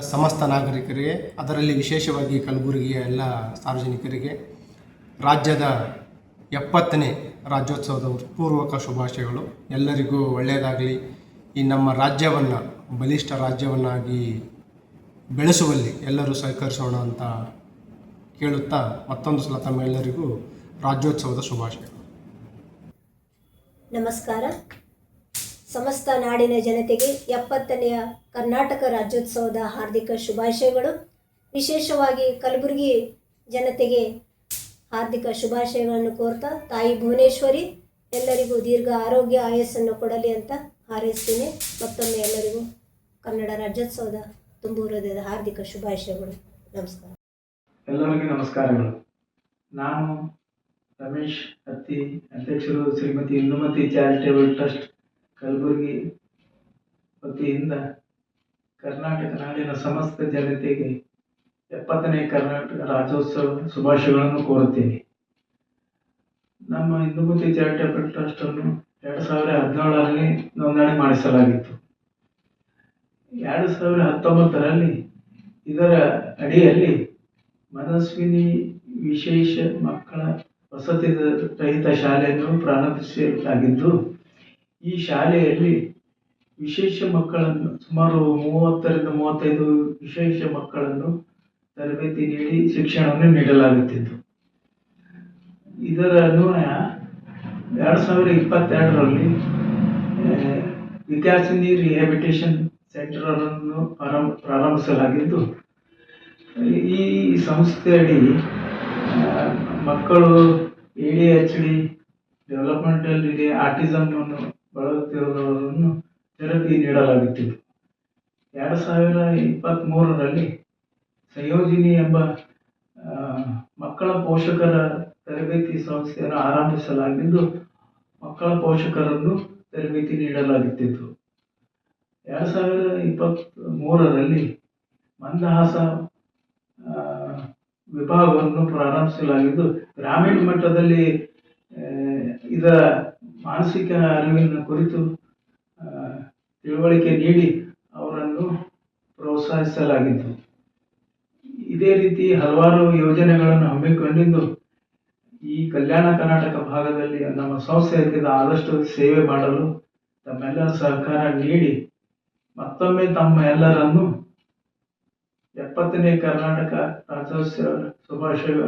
ಸಮಸ್ತ ನಾಗರಿಕರಿಗೆ, ಅದರಲ್ಲಿ ವಿಶೇಷವಾಗಿ ಕಲಬುರಗಿಯ ಎಲ್ಲ ಸಾರ್ವಜನಿಕರಿಗೆ ರಾಜ್ಯದ ಎಪ್ಪತ್ತನೇ ರಾಜ್ಯೋತ್ಸವದ ಪೂರ್ವಕ ಶುಭಾಶಯಗಳು. ಎಲ್ಲರಿಗೂ ಒಳ್ಳೆಯದಾಗಲಿ. ಈ ನಮ್ಮ ರಾಜ್ಯವನ್ನು, ಬಲಿಷ್ಠ ರಾಜ್ಯವನ್ನಾಗಿ ಬೆಳೆಸುವಲ್ಲಿ ಎಲ್ಲರೂ ಸಹಕರಿಸೋಣ ಅಂತ ಕೇಳುತ್ತಾ ಮತ್ತೊಂದು ಸಲ ತಮ್ಮೆಲ್ಲರಿಗೂ ರಾಜ್ಯೋತ್ಸವದ ಶುಭಾಶಯಗಳು. ನಮಸ್ಕಾರ. ಸಮಸ್ತ ನಾಡಿನ ಜನತೆಗೆ ಎಪ್ಪತ್ತನೆಯ ಕರ್ನಾಟಕ ರಾಜ್ಯೋತ್ಸವದ ಹಾರ್ದಿಕ ಶುಭಾಶಯಗಳು. ವಿಶೇಷವಾಗಿ ಕಲಬುರಗಿ ಜನತೆಗೆ ಹಾರ್ದಿಕ ಶುಭಾಶಯಗಳನ್ನು ಕೋರ್ತಾ ತಾಯಿ ಭುವನೇಶ್ವರಿ, ಎಲ್ಲರಿಗೂ ದೀರ್ಘ ಆರೋಗ್ಯ ಆಯಸ್ಸನ್ನು ಕೊಡಲಿ ಅಂತ ಹಾರೈಸ್ತೀನಿ. ಮತ್ತೊಮ್ಮೆ ಎಲ್ಲರಿಗೂ ಕನ್ನಡ ರಾಜ್ಯೋತ್ಸವದ ತುಂಬು ಹೃದಯದ ಹಾರ್ದಿಕ ಶುಭಾಶಯಗಳು. ನಮಸ್ಕಾರ. ಎಲ್ಲರಿಗೂ ನಮಸ್ಕಾರಗಳು. ನಾನು ರಮೇಶ್ ಅತ್ತಿ ಅಧ್ಯಕ್ಷರು ಶ್ರೀಮತಿ ಇನ್ನುಮತಿ ಚಾರಿಟೇಬಲ್ ಟ್ರಸ್ಟ್ ಕಲಬುರಗಿ ವತಿಯಿಂದ ಕರ್ನಾಟಕ ನಾಡಿನ ಸಮಸ್ತ ಜನತೆಗೆ ಎಪ್ಪತ್ತನೇ ಕರ್ನಾಟಕ ರಾಜ್ಯೋತ್ಸವ ಶುಭಾಶಯಗಳನ್ನು ಕೋರುತ್ತೇನೆ. ನಮ್ಮ ಹಿಂದೂಮತಿ ಚಾರಿಟೇಬಲ್ ಟ್ರಸ್ಟ್ ಅನ್ನು ಎರಡು ಸಾವಿರದ ಹದಿನೇಳರಲ್ಲಿ ನೋಂದಣಿ ಮಾಡಿಸಲಾಗಿತ್ತು. ಎರಡು ಸಾವಿರ ಹತ್ತೊಂಬತ್ತರಲ್ಲಿ ಇದರ ಅಡಿಯಲ್ಲಿ ಮನಸ್ವಿನಿ ವಿಶೇಷ ಮಕ್ಕಳ ವಸತಿ ರಹಿತ ಶಾಲೆಯನ್ನು ಪ್ರಾರಂಭಿಸಲಾಗಿದ್ದು ಈ ಶಾಲೆಯಲ್ಲಿ ವಿಶೇಷ ಮಕ್ಕಳನ್ನು ಸುಮಾರು ಮೂವತ್ತರಿಂದ ಮೂವತ್ತೈದು ವಿಶೇಷ ಮಕ್ಕಳನ್ನು ತರಬೇತಿ ನೀಡಿ ಶಿಕ್ಷಣವನ್ನು ನೀಡಲಾಗುತ್ತಿತ್ತು. ಇದರ ಅನ್ವಯ ಎರಡು ಸಾವಿರ ಇಪ್ಪತ್ತೆರಡರಲ್ಲಿ ವಿದ್ಯಾರ್ಥಿನಿ ರಿಹ್ಯಾಬಿಟೇಷನ್ ಸೆಂಟರ್ ಅನ್ನು ಪ್ರಾರಂಭ, ಪ್ರಾರಂಭಿಸಲಾಗಿದ್ದು, ಈ ಸಂಸ್ಥೆಯಡಿ ಮಕ್ಕಳು A D H D developmental autism autism ಬಳಲುತ್ತಿರುವವರನ್ನು therapy ನೀಡಲಾಗುತ್ತಿತ್ತು ಎರಡು ಸಾವಿರ ಇಪ್ಪತ್ತ್ಮೂರರಲ್ಲಿ ಸಂಯೋಜಿನಿ ಎಂಬ ಮಕ್ಕಳ ಪೋಷಕರ ತರಬೇತಿ ಸಂಸ್ಥೆಯನ್ನು ಆರಂಭಿಸಲಾಗಿದ್ದು, ಮಕ್ಕಳ ಪೋಷಕರನ್ನು ತರಬೇತಿ ನೀಡಲಾಗುತ್ತಿತ್ತು. ಎರಡು ಸಾವಿರ ಇಪ್ಪತ್ತ್ ಮೂರರಲ್ಲಿ ಮಂದಹಾಸ ವಿಭಾಗವನ್ನು ಪ್ರಾರಂಭಿಸಲಾಗಿದ್ದು, ಗ್ರಾಮೀಣ ಮಟ್ಟದಲ್ಲಿ ಇದರ ಮಾನಸಿಕ ಅರಿವಿನ ಕುರಿತು ತಿಳುವಳಿಕೆ ನೀಡಿ ಅವರನ್ನು ಪ್ರೋತ್ಸಾಹಿಸಲಾಗಿತ್ತು. ಇದೇ ರೀತಿ ಹಲವಾರು ಯೋಜನೆಗಳನ್ನು ಹಮ್ಮಿಕೊಂಡಿದ್ದು, ಈ ಕಲ್ಯಾಣ ಕರ್ನಾಟಕ ಭಾಗದಲ್ಲಿ ನಮ್ಮ ಸಂಸ್ಥೆಯಿಂದ ಆದಷ್ಟು ಸೇವೆ ಮಾಡಲು ತಮ್ಮೆಲ್ಲ ಸಹಕಾರ ನೀಡಿ, ಮತ್ತೊಮ್ಮೆ ತಮ್ಮ ಎಲ್ಲರನ್ನು ಎಪ್ಪತ್ತನೇ ಕರ್ನಾಟಕ ರಾಜ್ಯೋತ್ಸವ ಶುಭಾಶಯ,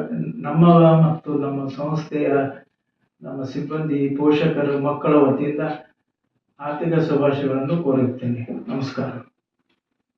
ನಮ್ಮ ಮತ್ತು ನಮ್ಮ ಸಂಸ್ಥೆಯ ನಮ್ಮ ಸಿಬ್ಬಂದಿ ಪೋಷಕರು ಮಕ್ಕಳ ವತಿಯಿಂದ ಆರ್ಥಿಕ ಶುಭಾಶಯಗಳನ್ನು ಕೋರುತ್ತೇನೆ. ನಮಸ್ಕಾರ.